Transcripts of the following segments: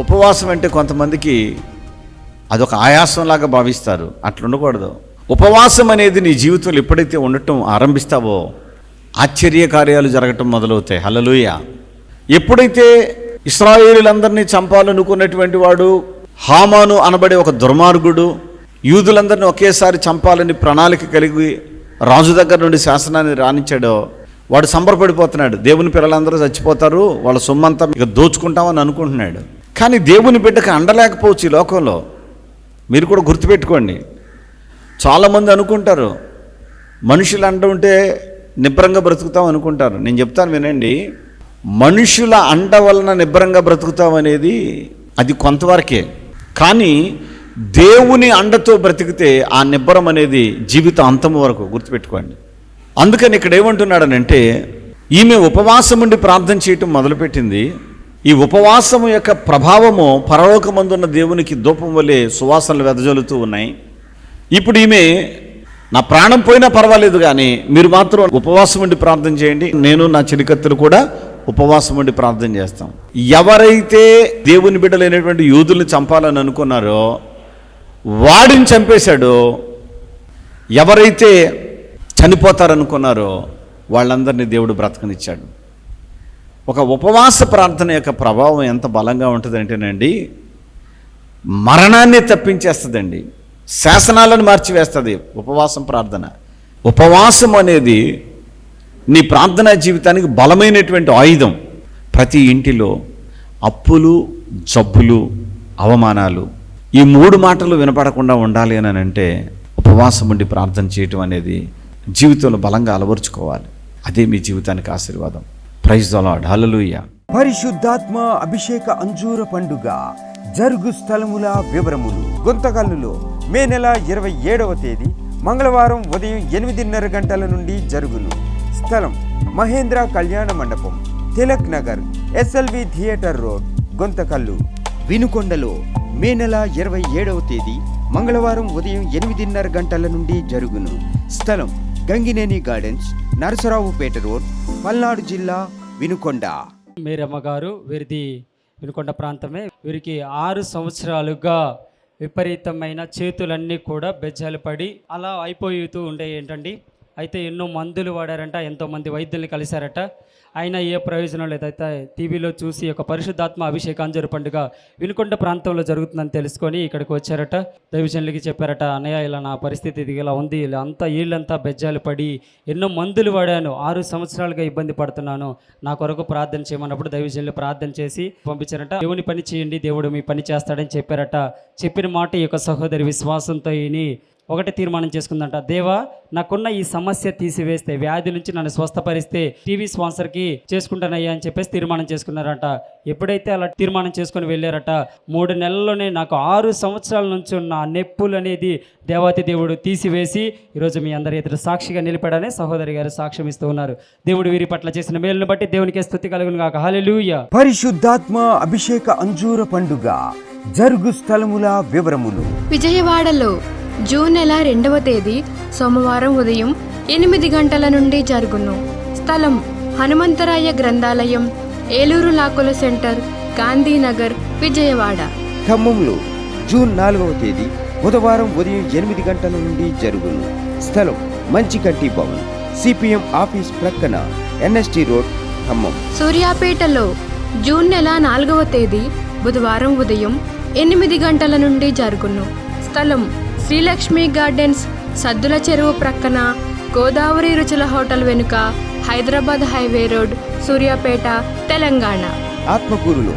ఉపవాసం అంటే కొంతమందికి అదొక ఆయాసంలాగా భావిస్తారు. అట్లా ఉండకూడదు ఉపవాసం అనేది నీ జీవితంలో ఎప్పుడైతే ఉండటం ఆరంభిస్తావో ఆశ్చర్య కార్యాలు జరగటం మొదలవుతాయి. హలలుయ ఎప్పుడైతే ఇస్రాయేలులందరినీ చంపాలనుకున్నటువంటి వాడు హామాను అనబడే ఒక దుర్మార్గుడు యూదులందరినీ ఒకేసారి చంపాలని ప్రణాళిక కలిగి రాజు దగ్గర నుండి శాసనాన్ని రాణించాడో వాడు సంబరపడిపోతున్నాడు. దేవుని పిల్లలందరూ చచ్చిపోతారు. వాళ్ళ సొమ్మంతా ఇక దోచుకుంటామని అనుకుంటున్నాడు. కానీ దేవుని బిడ్డకు అండలేకపోవచ్చు ఈ లోకంలో. మీరు కూడా గుర్తుపెట్టుకోండి. చాలామంది అనుకుంటారు మనుషులు అండ ఉంటే నిబ్రంగా బ్రతుకుతాం అనుకుంటారు. నేను చెప్తాను వినండి మనుషుల అండ వలన నిబ్రంగా బ్రతుకుతాం అనేది అది కొంతవరకే. కానీ దేవుని అండతో బ్రతికితే ఆ నిబ్బరం అనేది జీవితం అంతం వరకు గుర్తుపెట్టుకోండి. అందుకని ఇక్కడ ఏమంటున్నాడనంటే ఈమె ఉపవాసం ఉండి ప్రార్థన చేయటం మొదలుపెట్టింది. ఈ ఉపవాసం యొక్క ప్రభావము పరలోకమందున్న దేవునికి దూపం వలె సువాసనలు వెదజల్లుతూ ఉన్నాయి. ఇప్పుడు ఈమె నా ప్రాణం పోయినా పర్వాలేదు కానీ మీరు మాత్రం ఉపవాసం ఉండి ప్రార్థన చేయండి. నేను నా చిరికత్తులు కూడా ఉపవాసం ఉండి ప్రార్థన చేస్తాం. ఎవరైతే దేవుని బిడ్డలైనటువంటి యూదుల్ని చంపాలని అనుకున్నారో వాడిని చంపేశాడో. ఎవరైతే చనిపోతారనుకున్నారో వాళ్ళందరినీ దేవుడు బ్రతకనిచ్చాడు. ఒక ఉపవాస ప్రార్థన యొక్క ప్రభావం ఎంత బలంగా ఉంటుందంటేనండి మరణాన్ని తప్పించేస్తుందండి. శాసనాలను మార్చివేస్తుంది ఉపవాసం ప్రార్థన. ఉపవాసం అనేది నీ ప్రార్థనా జీవితానికి బలమైనటువంటి ఆయుధం. ప్రతి ఇంటిలో అప్పులు జబ్బులు అవమానాలు ఈ మూడు మాటలు వినపడకుండా ఉండాలి అని అంటే ఉపవాసం ఉండి ప్రార్థన చేయటం అనేది జీవితంలో బలంగా అలవరుచుకోవాలి. అదే మీ జీవితానికి ఆశీర్వాదం. ప్రైజ్ అలాడ్ హలలుయ పరిశుద్ధాత్మ అభిషేక అంజూర పండుగ జరుగు స్థలముల వివరములు. గుంతకల్లులో మే నెల ఇరవై ఏడవ తేదీ మంగళవారం ఉదయం ఎనిమిదిన్నర గంటల నుండి జరుగును. స్థలం Mahendra Kalyana Mandapam Tilak Nagar SLV theatre road Guntakal. వినుకొండలో May నెల ఇరవై ఏడవ తేదీ మంగళవారం ఉదయం ఎనిమిదిన్నర గంటల నుండి జరుగును. స్థలం గంగినేని గార్డెన్స్ నరసరావుపేట రోడ్ పల్నాడు జిల్లా వినుకొండ. మీరమ్మగారు వీరిది వినుకొండ ప్రాంతమే. వీరికి ఆరు సంవత్సరాలుగా విపరీతమైన చేతులన్నీ కూడా బెజ్జలు పడి అలా అయిపోతూ ఉండే ఏంటండి? అయితే ఎన్నో మందులు వాడారంట ఎంతోమంది వైద్యుల్ని కలిశారట. అయినా ఏ ప్రయోజనం లేదైతే టీవీలో చూసి ఒక పరిశుద్ధాత్మ అభిషేకాంజరు పండుగ వినుకొండ ప్రాంతంలో జరుగుతుందని తెలుసుకొని ఇక్కడికి వచ్చారట. దైవజనులకి చెప్పారట అన్నయ్య ఇలా నా పరిస్థితి ఇది ఇలా ఉంది. ఇలా అంతా వీళ్ళంతా బెజ్జాలు పడి ఎన్నో మందులు వాడాను. ఆరు సంవత్సరాలుగా ఇబ్బంది పడుతున్నాను. నా కొరకు ప్రార్థన చేయమన్నప్పుడు దైవజనులు ప్రార్థన చేసి పంపించారట. దేవుని పని చేయండి. దేవుడు మీ పని చేస్తాడని చెప్పారట. చెప్పిన మాట ఈ యొక్క సహోదరి విశ్వాసంతో విని ఒకటి తీర్మానం చేసుకుందంట. దేవా నాకున్న ఈ సమస్య తీసివేస్తే వ్యాధి నుంచి నన్ను స్వస్థపరిస్తే టీవీ స్పాన్సర్కి చేసుకుంటానయ్యా అని చెప్పేసి తీర్మానం చేసుకున్నారట. ఎప్పుడైతే అలా తీర్మానం చేసుకుని వెళ్ళారట మూడు నెలల్లోనే నాకు ఆరు సంవత్సరాల నుంచి ఉన్న నొప్పులు అనేది దేవాతి దేవుడు తీసివేసి ఈరోజు మీ అందరి ఎదురు సాక్షిగా నిలిపాడని సహోదరి గారు సాక్ష్యం ఇస్తూ ఉన్నారు. దేవుడు వీరి పట్ల చేసిన మేలును బట్టి దేవునికి స్థుతి కలుగును కాక హల్లెలూయా. పరిశుద్ధాత్మ అభిషేక అంజూర పండుగ. జరుగు స్థలముల వివరములు. విజయవాడలో జూన్ నెల రెండవ తేదీ సోమవారం ఉదయం ఎనిమిది గంటల నుండి జరుగును. స్థలం హనుమంతరాయ గ్రంథాలయం ఏలూరు లాకుల సెంటర్ గాంధీనగర్ విజయవాడ. ఖమ్మంలో జూన్ నాలుగవ తేదీ బుధవారం ఉదయం ఎనిమిది గంటల నుండి జరుగును. స్థలం మంచికంటి భవన్ సిపిఎం ఆఫీస్ ప్రక్కన ఎన్ఎస్టి రోడ్ ఖమ్మం. సూర్యాపేటలో జూన్ నెల నాలుగవ తేదీ బుధవారం ఉదయం ఎనిమిది గంటల నుండి జరుగును. స్థలం శ్రీలక్ష్మి గార్డెన్స్ సద్దుల చెరువు ప్రక్కన గోదావరి రుచుల హోటల్ వెనుక హైదరాబాద్ హైవే రోడ్ సూర్యాపేట తెలంగాణ. ఆత్మకూరులో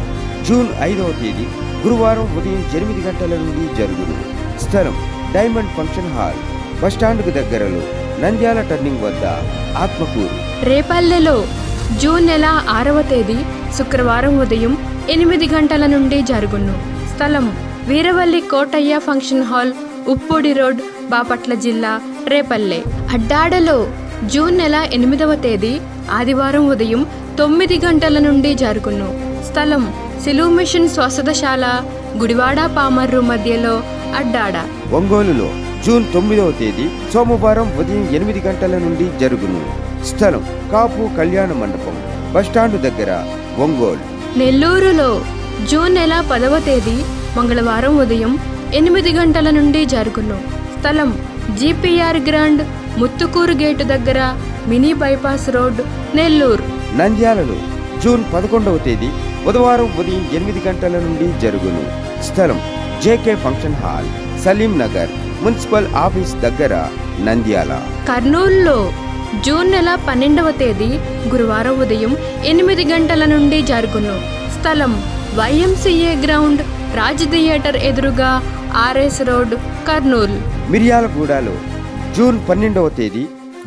జూన్ ఐదవ తేదీ గురువారం ఉదయం ఎనిమిది గంటల నుండి జరుగును. స్థలం డైమండ్ ఫంక్షన్ హాల్ బస్టాండ్కు దగ్గరలో నంద్యాల టర్నింగ్ వద్ద ఆత్మకూరు. రేపల్లెలో జూన్ నెల ఆరవ తేదీ శుక్రవారం ఉదయం ఎనిమిది గంటల నుండి జరుగును. స్థలం Veeravalli Kotaiah function hall Uppodi road Bapatla జిల్లా రేపల్లె. అడ్డాడలో జూన్ నెల ఎనిమిదవ తేదీ ఆదివారం ఉదయం తొమ్మిది గంటల నుండి జరుగును. స్థలం సిలువు మిషన్ స్వసతశాల గుడివాడ పామర్రు మధ్యలో అడ్డాడ. ఒంగోలులో జూన్ తొమ్మిదవ తేదీ సోమవారం ఉదయం ఎనిమిది గంటల నుండి జరుగును. స్థలం కాపు కళ్యాణ మండపం బస్టాండ్ దగ్గర ఒంగోలు. నెల్లూరులో జూన్ నెల పదవ తేదీ మంగళవారం ఉదయం ఎనిమిది గంటల నుండి జరుగును. స్థలం జీపీఆర్ గ్రాండ్ ముత్తుకూరు గేటు దగ్గర మినీ బైపాస్ రోడ్ నెల్లూరు. నంద్యాలలో జూన్ పదకొండవ తేదీ బుధవారం ఉదయం ఎనిమిది గంటల నుండి జరుగును. స్థలం JK function hall Salim Nagar municipal office దగ్గర నంద్యాల. కర్నూలులో జూన్ నెల పన్నెండవ తేదీ గురువారం ఉదయం ఎనిమిది గంటల నుండి జరుగును. స్థలం వైఎంసీఏ గ్రౌండ్ రాజ్ థియేటర్ ఎదురుగా ఆర్ఎస్ రోడ్ కర్నూలు. మిర్యాలగూడలో జూన్ పన్నెండవ తేదీ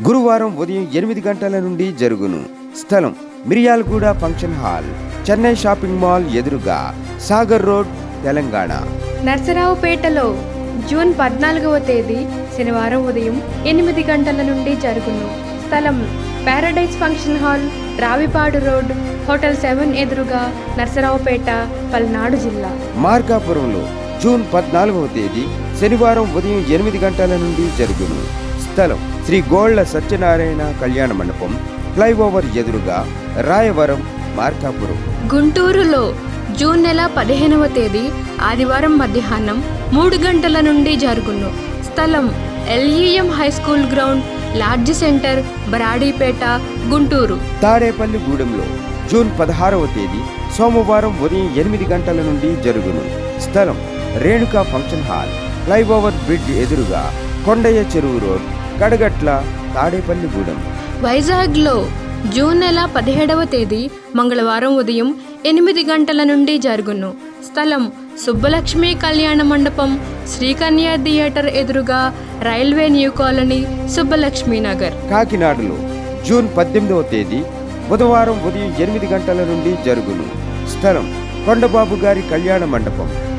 గురువారం ఉదయం ఎనిమిది గంటల నుండి జరుగును. స్థలం Miryalaguda function hall Chennai shopping mall ఎదురుగా సాగర్ రోడ్ తెలంగాణ. నర్సరావుపేటలో జూన్ పద్నాలుగవ తేదీ శనివారం ఉదయం ఎనిమిది గంటల నుండి జరుగును. స్థలం paradise function hall Ravipadu road hotel seven ఎదురుగా నర్సరావుపేట పల్నాడు జిల్లా. మార్కాపురంలో జూన్ పద్నాలుగవ తేదీ శనివారం ఉదయం ఎనిమిది గంటల నుండి జరుగును. స్థలం శ్రీ గోళ్ళ సత్యనారాయణ కళ్యాణ మండపం ఫ్లైఓవర్ ఎదురుగా రాయవరం మార్కాపురం. గుంటూరులో జూన్ నెల పదిహేనవ తేదీ ఆదివారం మధ్యాహ్నం మూడు గంటల నుండి జరుగును. స్థలం LEM high school ground lodge centre Baradipeta Guntur. Tadepalli గూడెంలో June పదహారవ తేదీ సోమవారం ఉదయం ఎనిమిది గంటల నుండి జరుగును. స్థలం Renuka function hall flyover bridge ఎదురుగా కొండయ్య చెరువు రోడ్ కడగట్ల తాడేపల్లి గూడెం వైజాగ్లో జూన్ నెల పదిహేడవ తేదీ మంగళవారం ఉదయం ఎనిమిది గంటల నుండి జరుగును. స్థలం సుబ్బలక్ష్మి కళ్యాణ మండపం శ్రీకన్య థియేటర్ ఎదురుగా railway new colony Subbalakshmi Nagar కాకినాడలో జూన్ పద్దెనిమిదవ తేదీ బుధవారం ఉదయం ఎనిమిది గంటల నుండి జరుగును. స్థలం కొండబాబు గారి కళ్యాణ మండపం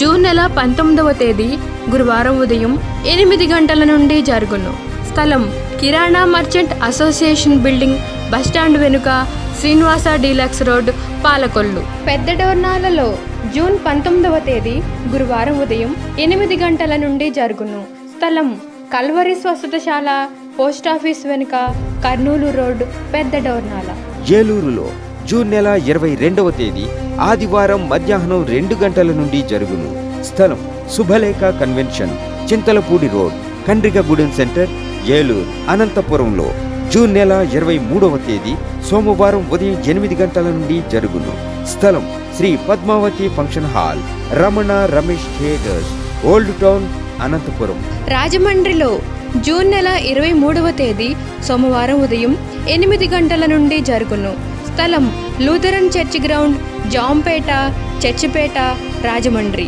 జూన్ నెల పంతొమ్మిదవ తేదీ గురువారం ఉదయం ఎనిమిది గంటల నుండి జరుగును. స్థలం kirana merchant association building bus stand వెనుక శ్రీనివాస డీలక్స్ రోడ్ పాలకొల్లు. పెద్ద డోర్నాలలో జూన్ పంతొమ్మిదవ తేదీ గురువారం ఉదయం ఎనిమిది గంటల నుండి జరుగును. స్థలం కల్వరి స్వస్థతశాల పోస్టాఫీస్ వెనుక కర్నూలు రోడ్ పెద్ద డోర్నాల. ఏలూరులో జూన్ నెల ఇరవై రెండవ తేదీ ఆదివారం మధ్యాహ్నం రెండు గంటల నుండి జరుగును. స్థలం Shubhalekha convention Chintalapudi road Kandrigagudem centre Eluru అనంతపురంలో. జూన్ నెల ఇరవై మూడవ తేదీ సోమవారం ఉదయం ఎనిమిది గంటల నుండి జరుగును. స్థలం Sri Padmavathi function hall Ramana Ramesh theatres old town Anantapur. రాజమండ్రిలో జూన్ నెల ఇరవై మూడవ తేదీ సోమవారం ఉదయం ఎనిమిది గంటల నుండి జరుగును. స్థలం Lutheran church ground Jampeta Churchipeta Rajahmundry.